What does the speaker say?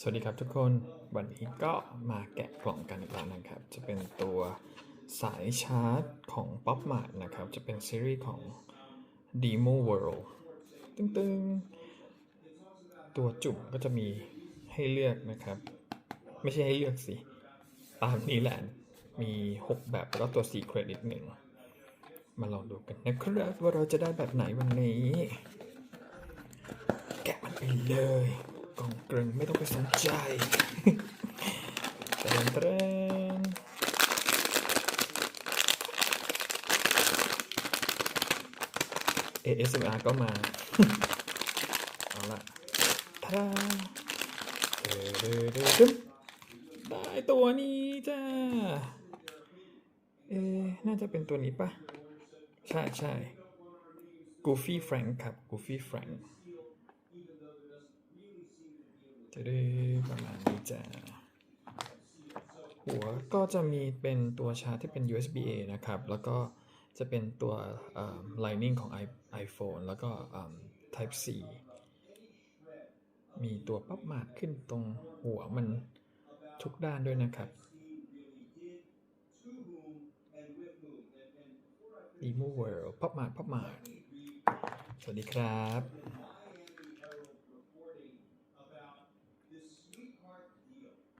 สวัสดีครับทุกคนวันนี้ก็มาแกะกล่องกันอีกแล้วนะครับ จะเป็นตัวสายชาร์จของ Pop Mart นะครับ จะเป็นซีรีส์ของ Demo World ตึงๆ ตัวจุ่มก็จะมีให้เลือกนะครับ ไม่ใช่ให้เลือกสิ ตามนี้แหละมี 6 แบบแล้วตัว4เครดิตหนึ่งมาลองดูกันนะครับว่าเราจะได้แบบไหนวันนี้ แกะมันไปเลย กล่องเกรงไม่ต้องไปสนใจเตรนเตรน ASMR ก็มา เอาละทาเดเดเดดึ๊บได้ตัวนี้จ้า เอะน่าจะเป็นตัวนี้ปะใช่ใช่ Goofy Frank ครับ Goofy Frank จะได้ประมาณนี้จ้าหัวก็จะมีเป็นตัวชาร์จที่เป็น USB A นะครับ แล้วก็จะเป็นตัว Lightning ของ iphone แล้วก็ Type C มีตัวปั๊บมาดขึ้นตรงหัวมันทุกด้านด้วยนะครับ Demo World พับมาพับมา สวัสดีครับ